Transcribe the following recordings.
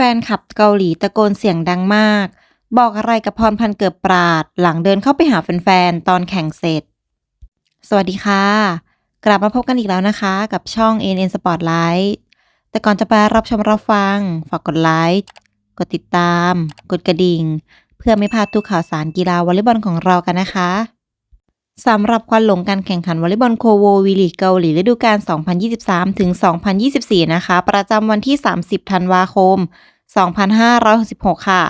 แฟนคลับเกาหลีตะโกนเสียงดังมาก บอกอะไรกับพรพันเกือบปราด หลังเดินเข้าไปหาแฟนๆ ตอนแข่งเสร็จ สวัสดีค่ะ กลับมาพบกันอีกแล้วนะคะ กับช่อง NN Spotlight แต่ก่อนจะไปรับชมรับฟัง ฝากกดไลค์ กดติดตาม กดกระดิ่ง เพื่อไม่พลาดทุกข่าวสารกีฬาวอลเลย์บอลของเรากันนะคะ สำหรับควันหลงการแข่งขันวอลเลย์บอลโคโววีลีกเกาหลีฤดูกาล 2023 ถึง 2024 นะคะ ประจำวันที่ 30 ธันวาคม 2566 ค่ะ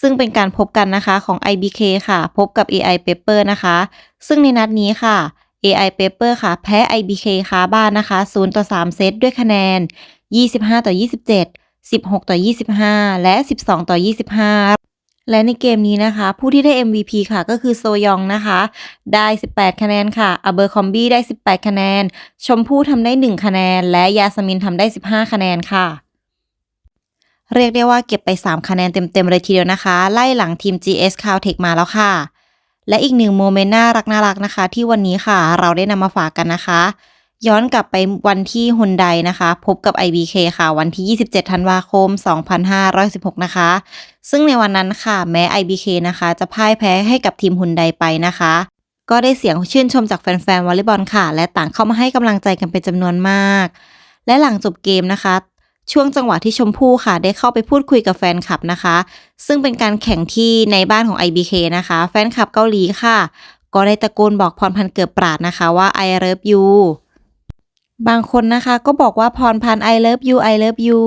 ซึ่งเป็นการพบกันนะคะของ IBK ค่ะ พบกับ AI Paper นะคะ ซึ่งในนัดนี้ค่ะ AI Paper ค่ะ แพ้ IBK ค่ะบ้านนะคะ 0 ต่อ 3 เซตด้วยคะแนน 25 ต่อ 27 16 ต่อ 25 และ 12 ต่อ 25 และในเกมนี้นะคะ ผู้ที่ได้ MVP ค่ะก็คือโซยองนะคะ ได้ 18 คะแนนค่ะอเบอร์คอมบี้ได้ 18 คะแนน ชมพู่ทำได้ 1 คะแนน และยาสมินทำได้ 15 คะแนนค่ะ เรียกได้ว่าเก็บไป 3 คะแนนเต็มๆเลยทีเดียวนะคะ ไล่หลังทีม GS Caltech มาแล้วค่ะ และอีกหนึ่งโมเมนต์น่ารักน่ารักนะคะ ที่วันนี้ค่ะ เราได้นำมาฝากกันนะคะ ย้อนกลับไปวันที่ฮุนไดนะคะ พบกับ IBK ค่ะ วันที่ 27 ธันวาคม 2516 นะคะ ซึ่งในวันนั้นค่ะ แม้ IBK นะคะ จะพ่ายแพ้ให้กับทีมฮุนไดไปนะคะ ก็ได้เสียงชื่นชมจากแฟนๆวอลเลย์บอลค่ะ และต่างเข้ามาให้กำลังใจกันเป็นจำนวนมาก และหลังจบเกมนะคะ ช่วงจังหวะที่ชมพู่ค่ะ ได้เข้าไปพูดคุยกับแฟนคลับนะคะ ซึ่งเป็นการแข่งที่ในบ้านของ IBK นะคะ แฟนคลับเกาหลีค่ะ ก็ได้ตะโกนบอกพรพันเกือบปราดนะคะว่า I love you บางคนนะคะก็บอกว่าพรพันธ์ I love you I love you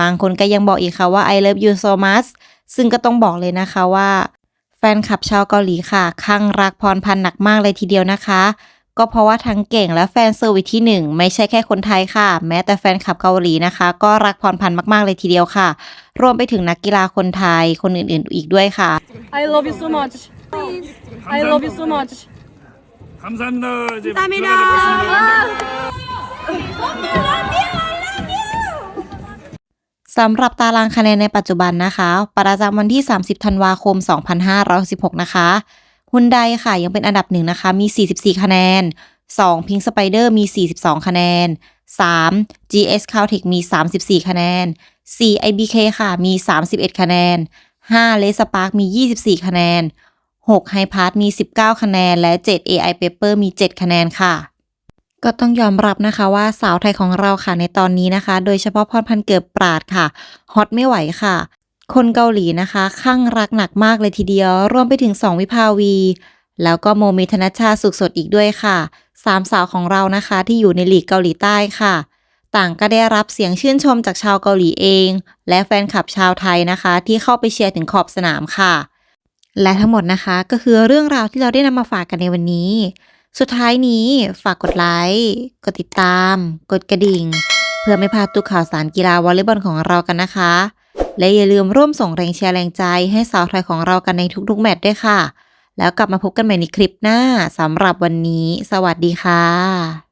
บางคนก็ยังบอกอีกค่ะว่า I love you so much ซึ่งก็ต้องบอกเลยนะคะว่า แฟนคลับชาวเกาหลีค่ะคลั่งรักพรพันธ์หนักมากเลยทีเดียวนะคะ ก็เพราะว่าทั้งเก่งและแฟนเซอร์วิสที่หนึ่งไม่ใช่แค่คนไทยค่ะ แม้แต่แฟนคลับเกาหลีนะคะ ก็รักพรพันธ์มากๆเลยทีเดียวค่ะ รวมไปถึงนักกีฬาคนไทยคนอื่นๆอีกด้วยค่ะ I love you so much. I love you so much. 감사합니다. 이제 감사합니다. สำหรับตารางคะแนนในปัจจุบันนะคะ ประจำวันที่ 30 ธันวาคม 2566 นะคะฮุนไดค่ะยังเป็นอันดับหนึ่งนะคะ มี 44 คะแนน 2 Pink Spider มี 42 คะแนน 3 GS Caltech มี 34 คะแนน 4 IBK ค่ะ มี 31 คะแนน 5 l e s p a r k มี 24 คะแนน 6 h i p a r t มี 19 คะแนน และ 7 AI Paper มี 7 คะแนนค่ะ ก็ต้องยอมรับนะคะว่าสาวไทยของเราค่ะในตอนนี้นะคะ โดยเฉพาะพรพันเกือบปราดค่ะฮอตไม่ไหวค่ะ คนเกาหลีนะคะข้างรักหนักมากเลยทีเดียว รวมไปถึง2วิภาวี แล้วก็โมเมธนชาสุขสดอีกด้วยค่ะสามสาวของเรานะคะที่อยู่ในหลีกเกาหลีใต้ค่ะ ต่างก็ได้รับเสียงชื่นชมจากชาวเกาหลีเอง และแฟนคลับชาวไทยนะคะ ที่เข้าไปเชียร์ถึงขอบสนามค่ะ และทั้งหมดนะคะก็คือเรื่องราวที่เราได้นำมาฝากกันในวันนี้ สุดท้ายนี้ฝากกดไลค์ กดติดตาม กดกระดิ่ง เพื่อไม่พลาดทุกข่าวสารกีฬาวอลเลย์บอลของเรากันนะคะ และอย่าลืมร่วมส่งแรงเชียร์แรงใจให้สาวไทยของเรากันในทุกๆแมตช์ด้วยค่ะ แล้วกลับมาพบกันใหม่ในคลิปหน้าสำหรับวันนี้ สวัสดีค่ะ